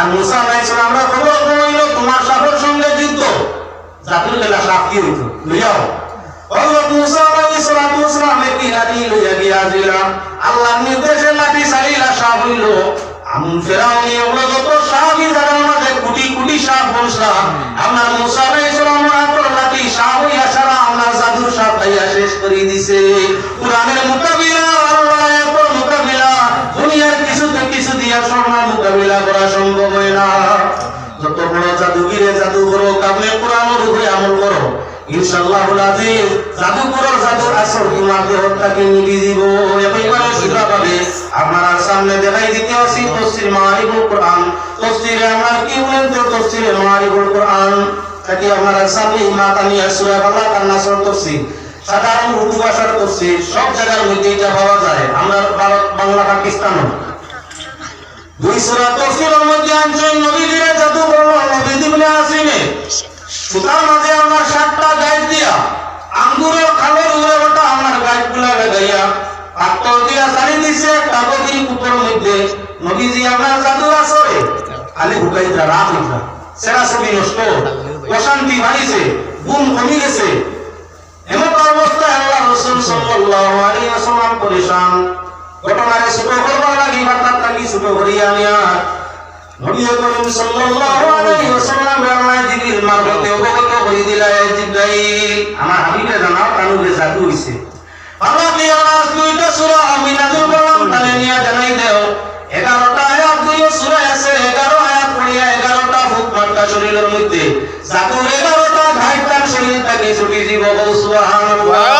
আর মুসা আলাইহিস আমরা খবর কইলো তোমার সাপের সঙ্গে যুদ্ধ। জাদুর বেলা সাপ কি হইতো? লইয়াও হযরত মুসা আলাইহিস সালাতু একটি লাঠি লইয়া গিয়াছিলাম আল্লাহর নির্দেশে লাঠি সারিলা সাপ হইল। আমন ফেরাউনি ওগুলো যত সাপই জায়গার মাঝে কোটি কোটি সাপ বসলাম আপনার মুসা আলাইহিস সালামের হাতের লাঠি সাপ হইয়া সারা আপনার জাদুর সাপ হইয়া শেষ করে দিছে কোরআনের মোকাবিলা আল্লাহ এত মোকাবিলা দুনিয়ার কিছুতে কিছু দিয়া সবার মোকাবিলা করা সম্ভব হয় না যত বড় জাদুগিরে জাদু করো আপনি কোরআনের উপরে আমল করো। সাধারণ সব জায়গার মধ্যে পাওয়া যায়। আমরা বাংলা, পাকিস্তানও। দুই সূরা তফসিরের মধ্যে আনছেন নবীজিরে জাদু করল নবীজি বলে আসিনে সুতার মাঝে আমার সাতটা গাইড দিয়া, আঙ্গুরের খালের উপরে ওটা আমার গাইডগুলা লাগাইয়া পাত্তর দিয়া সারি দিছে কাগজি অবস্থায় আল্লাহ রসুল সাল্লাল্লাহু পরেশান ঘটনারে ছোট করবার লাগি বার্তা থাকি ছোট করিয়া দুইটা সূরা আমি নাযিল করলাম নিয়া জানাই দেও। 11টা আয়াত দুই সূরা আছে 11 আয়াত পড়িয়া 11টা ফুক মার্কা শরীরের মধ্যে। জাদু 11টা ঘাইতার শরীর থেকে ছুটি জীব সুবহানাল্লাহ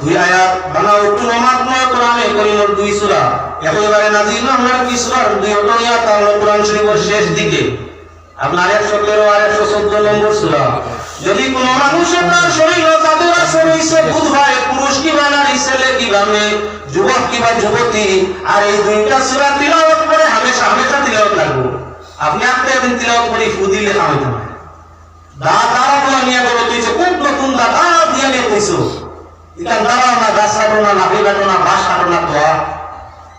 দুই আয়াত বাংলা উর্দু নমাত্ময় কোরআনে করিমর দুই সূরা একেবারে কি শেষ দিকে। আপনার একশো তেরো আর একশো চোদ্দ নম্বর সূরা। যদি কোনো পুরুষ কিবা নারী, ছেলে কিবা মেয়ে, যুবক কিবা যুবতী, আর এই দুইটা সূরা তিলাওয়াত করে হামেশা হামেশা তিলাওয়াত লাগবে আপনি আপনি একদিন তিলাওয়াত করে, ফু দিলে দা নতুন দা দা দিয়ে নিয়ে কইছো ইকান দাঁড়াও না, গাছ না না, বাঁশ না তো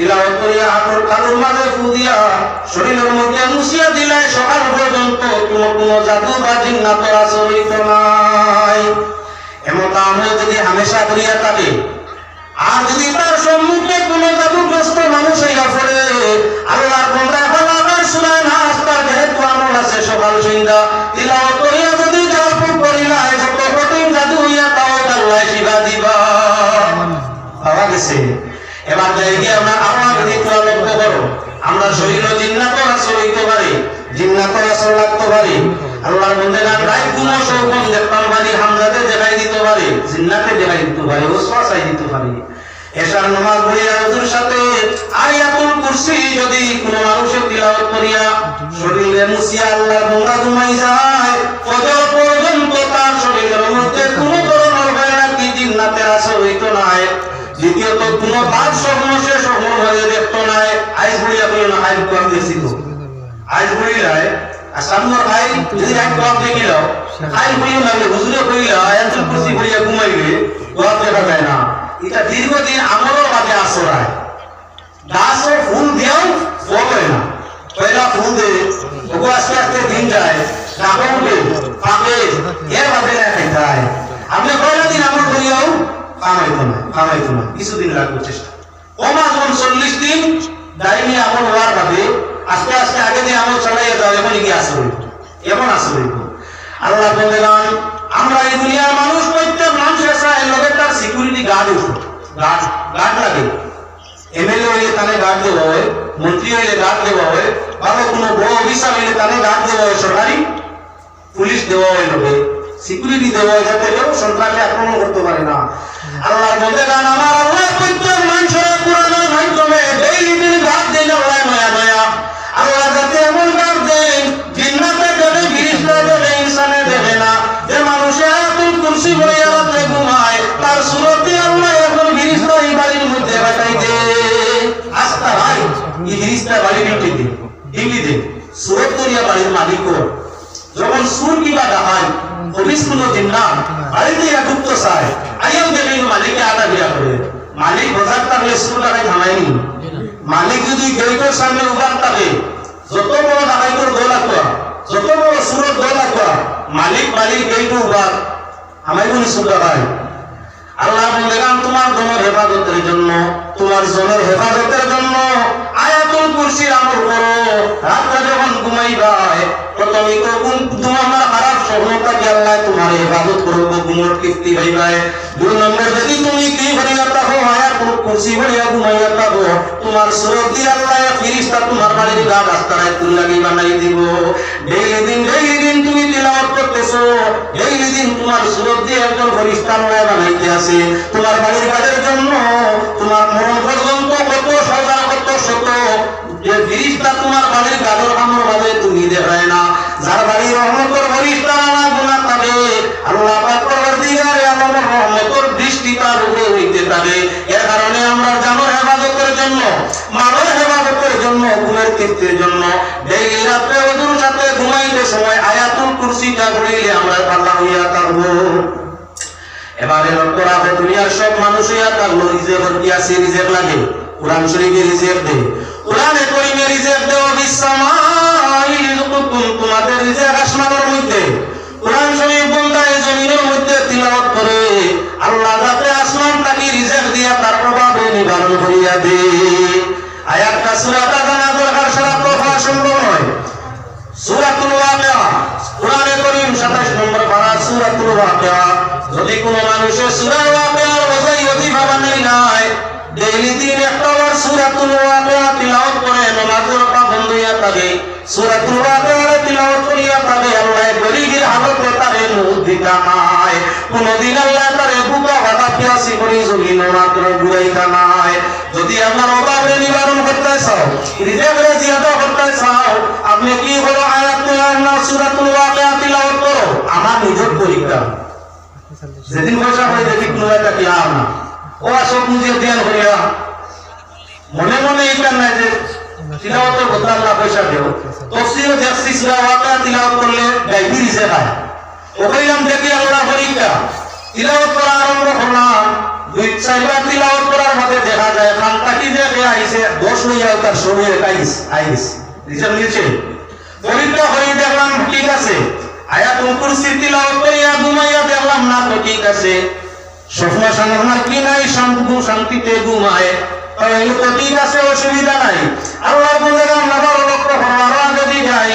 তিলাওয়াত করিয়া হাতর কালুর মাঝে ফু দিয়া সকাল পর্যন্ত কোনো জাদু বা জিন্নাতর আসর হইতো নাই। এমত আমরা যদি হামেশা করিয়া থাকে, আর যদি তার সম্মুখে দেখতাম পারি দিতে পারি। এশার নামাজ পড়িয়া কোন ধরনের হয় কি জিন্নাতের সে স্বপ্ন হয়ে দেখতো নাই। আইস বুড়িয়া কইল না, আইস কোয়াম আইস বুড়িলাই আর সামনের ভাই যদি এক কোয়াম দেখিল আইস বুড়িও লাগলে হুজুরে কইল আয়াতুল কুরসি কোয়াম দেখা যায় না। এটা দীর্ঘদিন আমলের বাদে আসরায় গাছও ফুল দিয়েও হয় না। পয়লা ফুল দে ওগো আস্তে আস্তে দিন যায় ডাকা পাকে এর বাদে না খাইতায় আপনি পয়লা দিন আমল করিয়াও কামাইতো না কামাইতো না, কিছুদিন লাগবে চেষ্টা। কমা যখন চল্লিশ দিন দায়নি আমল হওয়ার বাদে আস্তে আস্তে আগে দিয়ে আমল চালাইয়া যাও, এমনই কি আসর এমন আসর হইব আল্লাহ বললেন আমরা এই দুনিয়ার মানুষ, প্রত্যেক মানুষের চাই লগে তার সিকিউরিটি গার্ড উঠো। গার্ড গার্ড লাগে। এমএলএ হইলে তানে গার্ড দেওয়া হয়, মন্ত্রী হইলে গার্ড দেওয়া হয় ভালো কোনো বড় অফিসার হইলে তানে গার্ড দেওয়া হয়, সরকারি পুলিশ দেওয়া হয় লোকে। সিকিউরিটি দেওয়া হয় যাতে কেউ সন্ত্রাসে আক্রমণ করতে পারে না। আল্লাহ বলতে মালিক বাজার থাকলে সুর ডাকাই থামায়নি মালিক যদি গেটের সামনে উগান থাকে যত বড় ডাকাইতর দোল আঁকা যত বড় সুরত দোল আঁকা মালিক মালিক গেট উগান আমায় কোন সুর ডাকাই আল্লাহ বললেন তোমার জনের হেফাজতের জন্য, তোমার জনের হেফাজতের জন্য আয়াতুল কুরসির আমল করো। রাত্রে যখন ঘুমাইবাই প্রথমে তো তোমার খারাপ স্বপ্নটাকে আল্লাহ তোমার হেফাজত করব ঘুমট কীর্তি হইবাই দুই নম্বর, যদি তুমি কি ভরিয়া থাকো, আয়াতুল কুরসি ভরিয়া ঘুমাইয়া থাকো, তোমার সুরত দিয়ে আল্লাহ ফিরিস্তা তোমার বাড়ির গা রাস্তায় তুল লাগি বানাই দিব। ডেইলি দিন করতেছো ডেইলি দিন তোমার সুরত দিয়ে একজন বানাইতে আছে। তোমার বাড়ির কাজের জন্য তোমার মরণ পর্যন্ত কত কত শত যে ফিরিস্তা তোমার বাড়ির কামড় ভাবে তুমি দেখায় না। যার রহমতর গুণা থাকে আলমের রহমতর দৃষ্টি তার উপরে হইতে থাকে এর কারণে আমরা জানো হেফাজতের জন্য জন্য ঘুমের ক্ষেত্রের জন্য। ডেইলি রাত্রে ওদের সাথে ঘুমাইতে সময় আয়াতুল কুরসিটা পড়িলে আমরা পাল্লা হইয়া থাকব এবারে লক্ষ্য রাখো দুনিয়ার সব মানুষই আর থাকল রিজেক্ট কি আছে রিজেক্ট লাগে। কোরআন শরীফে রিজেক্ট দে। কোরআনে করিমে রিজেক্ট দেও বিসমাই তোমাদের রিজেক্ট আসমানের মধ্যে। কোরআন শরীফ বন্দায় জমিনের মধ্যে তিলাওয়াত করে। আল্লাহ যাতে আসমানটাকে রিজেক্ট দিয়া তার প্রভাবে নিবারণ করিয়া দে। আয়াতটা সারা ওয়াকিয়া। কোরআনে করিম 27 নম্বর পারা ওয়াকিয়া। যদি কোন মানুষের সূরা ওয়াকিয়ার অতিভা বানাই নাই ডেইলি দিন একটা বার ওয়াকিয়া তিলাওয়াত করে নামাজের পাবন্দ হইয়া থাকে সূরাতুল ওয়াকিয়া তিলাওয়াত করিয়া থাকে আল্লাহ গরিবের হালত তারে দিতা নাই কোনদিন আল্লাহ তারে বুকা বাধা পিয়াসি করে জমি মাত্র ঘুরাইতা নাই। যদি আমার অভাবে নিবারণ করতে চাও, রিজেক্টে জিয়াদা করতে চাও, আপনি কি হলো আয়াত না সূরাতুল ওয়াকিয়া তিলাওয়াত করো? আমার নিজের পরীক্ষা। যেদিন পয়সা হয় দেখি একটা কি আর না। ও সব নিজের ধ্যান করিয়া। মনে মনে এইটা নাই যে তিলাওয়াতের বদলা আল্লাহ পয়সা দেও তফসিরও দেখছি সূরা ওয়াকিয়া তিলাওয়াত করলে গাইবি রিজে খায় ও কইলাম দেখি আল্লাহ পরীক্ষা। তিলাওয়াত করা আরম্ভ করলাম। দুই চারবার তিলাওয়াত করার মধ্যে দেখা যায় খানটাকি যে কে আইছে, দোষ হইয়া তার শরীরে কাইস আইস রিজাল্ট নিয়েছে পরীক্ষা হয়ে দেখলাম, ঠিক আছে। আয়াতুল কুরসি তিলাওয়াত করিয়া ঘুমাইয়া কি নাই, শান্তি শান্তিতে ঘুমায়। তাহলে তো ঠিক আছে, অসুবিধা নাই। আল্লাহ বলে আবার লক্ষ্য হওয়ার যদি যাই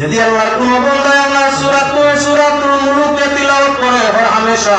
যদি আল্লাহর কোন বন্দায় আল্লাহ সূরাত সূরাতুল মুলুকে তিলাওয়াত করে হয় হামেশা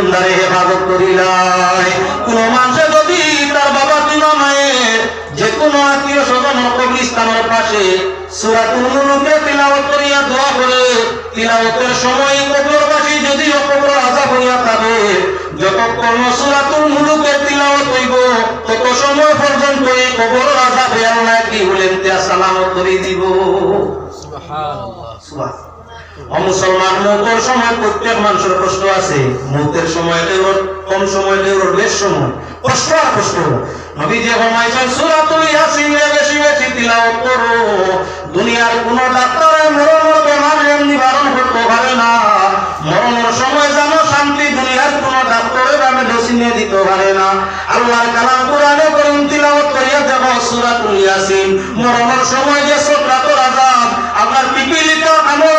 গুন্ডারে হেফাজত করিলায় কোন মানুষে যদি তার বাবা কিংবা মায়ের যে কোনো আত্মীয় স্বজন কবরস্থানের পাশে সূরাতুল মুলকে তিলাওয়াত করিয়া দোয়া করে তিলাওয়াতের সময় কবরবাসী যদি কবর আযাব হইয়া থাকে যতক্ষণ সূরাতুল মুলুকের তিলাওয়াত হইব তত সময় পর্যন্ত এই কবর আযাবে আল্লাহ কি বলেন তে সালামত করে দিব। সুবহানাল্লাহ। মুসলমান মৌতের সময় প্রত্যেক মানুষের কষ্ট আছে, মৌতের সময় দেওর কম সময় দেওর বেশ সময়। কষ্ট আর কষ্ট নবী যে সূরাতুল বেশি বেশি করো। দুনিয়ার কোন বেমার নিবারণ করতে পারে না। সময় জানো শান্তি দুনিয়ার কোন ডাক্তারে বা দিতে পারে না। আল্লাহর কালাম কোরআনে করিয়া দেব, সূরাতুল ইয়াসিন। মরণের সময় যে সকরাতুল আযাব আপনার পিপিলিকা আমল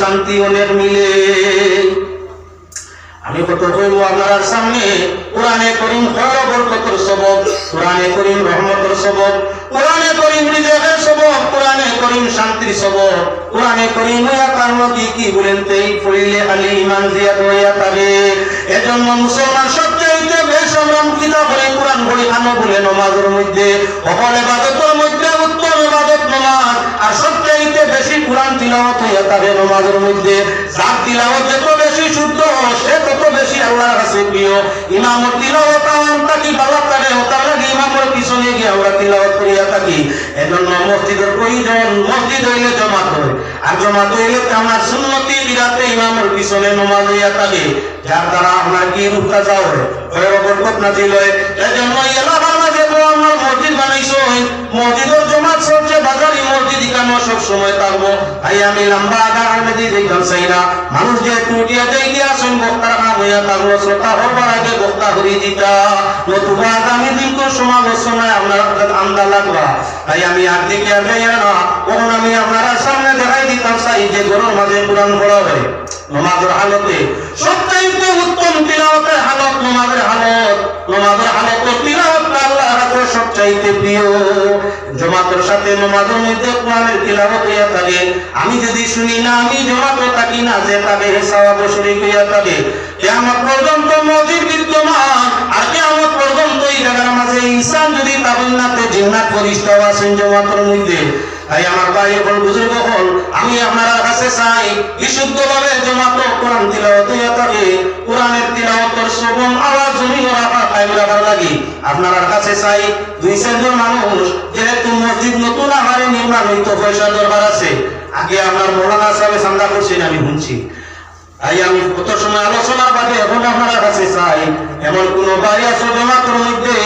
শান্তি অনেক মিলে। আমি কত কইব আপনার সামনে? কোরআনে করিম খয়র বরকতর সবব কোরআনে করিম রহমতের সবব কোরআনে করিম রিজেকের সবব কোরআনে করিম শান্তির সবব কোরআনে যত বেশি শুদ্ধ, সে তত বেশি আল্লাহর কাছে প্রিয়। ইমামর তিলাওয়াত আমরা কি বাবা তারে ওটার লাগে ইমামর পিছনে গিয়ে আমরা তিলাওয়াত করিয়া থাকি এজন্য মসজিদের প্রয়োজন, মসজিদ হইলে জমাত হয়। আর জমাত হইলে আমার সুন্নতি বিরাতে ইমামর পিছনে নমাজ হইয়া থাকে। যার দ্বারা আপনার কি রূপটা যাও হয়? বরকত নাজিল হয়, এজন্য এলাকার মাঝে আমরা মসজিদ বানাইছো মসজিদের জমাত চলছে বাজারি মসজিদ সব সময় থাকব। তাই আমি লম্বা চাই না। মানুষ যে টুটিয়া যাই গিয়া আসুন, বক্তার হইয়া শ্রোতা হবার আগে বক্তা হরি দিতা। নতুবা আগামী দিন তো আপনার তাই আমি আর দিকে আর না। আমি আপনারা সামনে দেখাই দিতাম চাই যে গরুর মাঝে কোরআন পড়া হয় নমাজের হালতে, সবচাইতে উত্তম তিলাওয়াতের হালত নমাজের হালত নমাজের হালত ও তিলাওয়াত সবচাইতে প্রিয়। জমাতের সাথে নমাজের মধ্যে কোরআনের তিলাওয়াত হইয়া থাকে। আমি যদি শুনি না, আমি জমাতে থাকি না, যে তবে সওয়াব শরীক হইয়া থাকে। কিয়ামত পর্যন্ত মসজিদ বিদ্যমান, আর কিয়ামত পর্যন্ত এই জায়গার ইনসান যদি তাবন্নাতে জিন্নাত ফরিস্তা আছেন জমাতের মধ্যে তাই আমার ভাই হল বুজুর্গ হল, আমি আপনার কাছে চাই, বিশুদ্ধভাবে জমাত, কোরআন তিলাওয়াত হইয়া থাকে। কোরআনের তিলাওয়াতের শ্রবণ, আওয়াজ জমি রাখা কায়েম রাখার লাগি। আপনার কাছে চাই, দুই চারজন মানুষ, যেহেতু মসজিদ নতুন আহারে নির্মাণ হইতো পয়সা দরকার আছে। আগে আপনার মৌলানা সাহেব চান্দা করছেন আমি শুনছি। তাই আমি কত সময় আলোচনার বাদে এখন আপনার কাছে চাই? এমন কোন ভাই আছে জমাতের মধ্যে?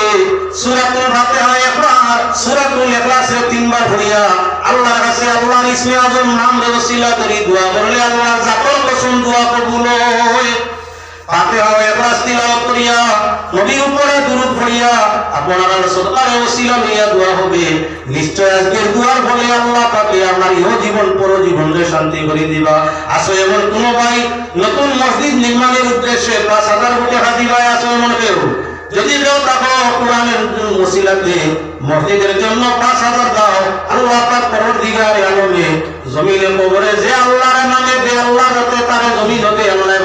সুরাতুল ফাতিহা একবার সুরাতুল ইখলাসে তিনবার পড়িয়া আল্লাহর কাছে আল্লাহর ইসমে আজম নাম রে ওসিলা করি, দোয়া করলে আল্লাহ জাকর কসম দোয়া কবুল হয়। ফাতিহা ইখলাস করিয়া নবীর উপরে দুরূদ পড়িয়া আপনার সরকারে ওসিলা লইয়া দোয়া হবে। নিশ্চয় আজকের দোয়ার ফলে আল্লাহ পাকে আপনার ইহ জীবন পর জীবনকে শান্তি করে দিবা। আসো এমন কোন ভাই নতুন মসজিদ নির্মাণের উদ্দেশ্যে পাঁচ হাজার কোটি হাজি ভাই আসো এমন কেউ? যদি কেউ তাকে কোরআনের মসিলাতে মসজিদের জন্য পাঁচ হাজার দাও। আল্লাহ পাক পরবর্তীকার আলমে জমিনে কবরে যে আল্লাহর নামে, যে আল্লাহ যাতে তারে জমিন হতে আল্লাহ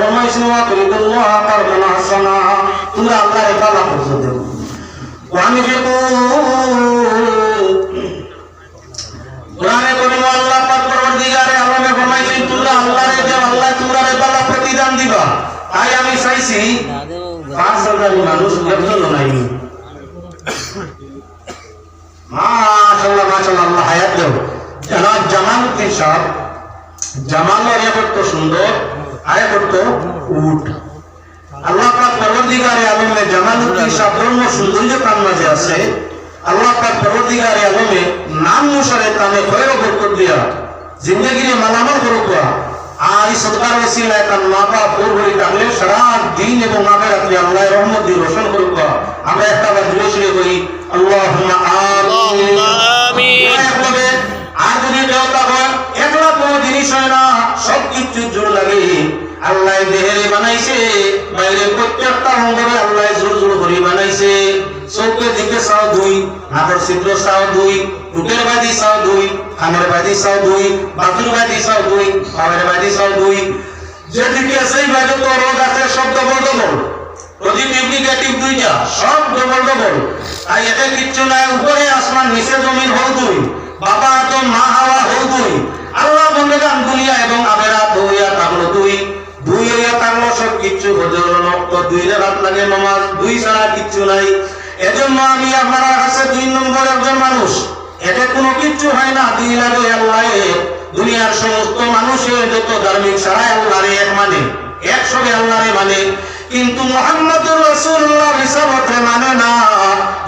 ওয়া তুরিদুল্লাহ কারবানা কোরআনে করিমা আল্লাহ পাক পরবর্তীকারে আল্লাহকে ফরমাইছেন, তোমরা আল্লাহরে যে আল্লাহ তোমরা তালা প্রতিদান দিবা। তাই আমি চাইছি, পাঁচ হাজার মানুষ একজন নাই। মাশাআল্লাহ মাশাআল্লাহ, আল্লাহ হায়াত দেও। জনাব জামালউদ্দিন সাহেব জামালের এত সুন্দর আয়াত তো উঠ আল্লাহ পাক পরবর্তীকারে আলমে জামালুদ্দিন সাহ ব্রহ্ম সৌন্দর্য তার মাঝে আছে। আল্লাহ পাক পরবর্তীকারে আলমে নাম অনুসারে তামে খয়ের বরকত দিয়া জিন্দগিরে মালামাল করুক আর এই সদকার ওসিলায় তার মা বাপ ওর হয়ে থাকলে সারা দিন এবং আগে রাত্রে আল্লাহ রহমত দিয়ে রোশন করুক আমরা একটা বার জুড়ে শুনে করি আল্লাহ আমিন। আমিন। একভাবে আর যদি দেবতা হয় একলা কোনো জিনিস হয় না সব কিছু জোর লাগে। আল্লাহ দেহেরে বানাইছে, বাইরে প্রত্যেকটা অঙ্গরে আল্লাহ জোর জোর করে বানাইছে। চোখের দিকে চাও দুই, হাতের ছিদ্র চাও দুই টুকের বাদি চাও দুই খানের বাদি চাও দুই বাথুর বাদি চাও দুই পাওয়ের বাদি চাও দুই। যেদিকে সেই বাদি তো রোগ আছে, সব ডবল ডবল পজিটিভ নেগেটিভ দুইটা, সব ডবল ডবল তাই এতে কিচ্ছু নাই, উপরে আসমান, নিচে জমিন হল দুই। বাবা তো মা হাওয়া হল দুই। আল্লাহ বন্দেগান দুনিয়া এবং আবেরা দুইয়া থাকল দুই। দুই সব দুই লাগে দুই ছাড়া কিচ্ছু নাই। দুই নম্বর একজন মানুষ। কোনো কিচ্ছু হয় না দুই দুনিয়ার সমস্ত মানুষের যত ধার্মিক সারাই আল্লাহরে এক মানে একসঙ্গে আল্লাহরে মানে। কিন্তু মোহাম্মদুর রাসূলুল্লাহ রিসালতে মানে না।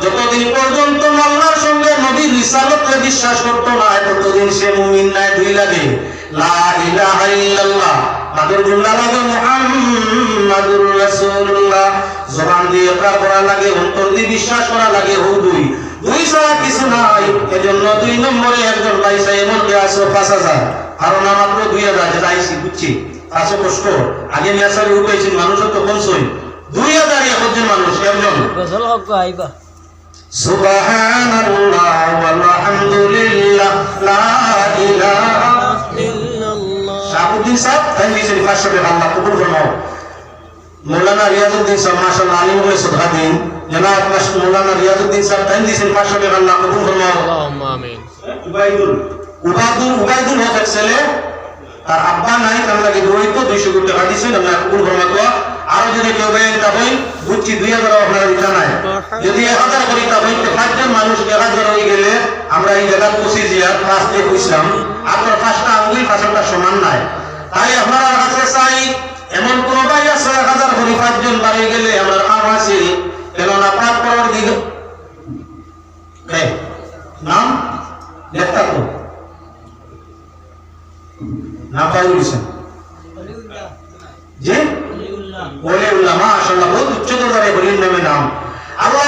যতদিন পর্যন্ত আল্লাহর সঙ্গে নবীর রিসালতে বিশ্বাস করত না ততদিন সে মুমিন নাই, দুই লাগে। লা ইলাহা ইল্লাল্লাহ। তাদের জুমলা লাগে মুহাম্মাদুর রাসূলুল্লাহ। জবান দিয়ে ইকরার করা লাগে অন্তর দিয়ে বিশ্বাস করা লাগে হু দুই। দুই ছাড়া কিছু নাই। এজন্য দুই নম্বরে একজন পাইছে এমন কে আছে পাঁচ হাজার। কারণ মাত্র দুই হাজার যেটা আইসি বুঝছি? পাঁচশো কষ্ট। আগে মেয়াসারি উঠেছিল মানুষের তো কমছই দুই হাজার একজন মানুষ একজন আইবা। সুবহানাল্লাহ ওয়ালহামদুলিল্লাহ লা ইলাহা সাহেব তাই দিয়েছেন পাঁচশো আল্লাহ কবুল ফরমাও। মৌলানা রিয়াজউদ্দিন সাহেব মাশাআল্লাহ আলিম হয়ে সদকা দিন। জনাব মৌলানা রিয়াজউদ্দিন সাহেব তাই দিয়েছেন পাঁচশো আল্লাহ কবুল ফরমাও। আল্লাহুম্মা আমিন। উবাইদুল উবাদুল উবাইদুল হক ছেলে তার আব্বা নাই তার লাগে দৌড়িত দুইশো কোটি টাকা দিয়েছেন আমরা কবুল ফরমাতো আরও যদি কেউ বেন তা হই বুঝছি দুই হাজার আপনারা দিতে নাই। যদি এক হাজার করি তা হই পাঁচজন মানুষ এক হাজার হয়ে গেলে আমরা এই জায়গা পৌঁছে জিয়ার পাঁচ দিয়ে বুঝলাম। আপনার পাঁচটা আঙ্গুল পাঁচটা সমান নাই। তাই আপনারা কাছে চাই, এমন কোন ভাই এক হাজার করি পাঁচজন বাড়ি গেলে আমরা কাম আছে। কেননা পাঁচ পরের দিকে নাম? লেখতা তো নাম পাই বলেছেন যে ওলিউল্লাহ, মাশাআল্লাহ, বহুত উচ্চ নামে নাম। আল্লাহ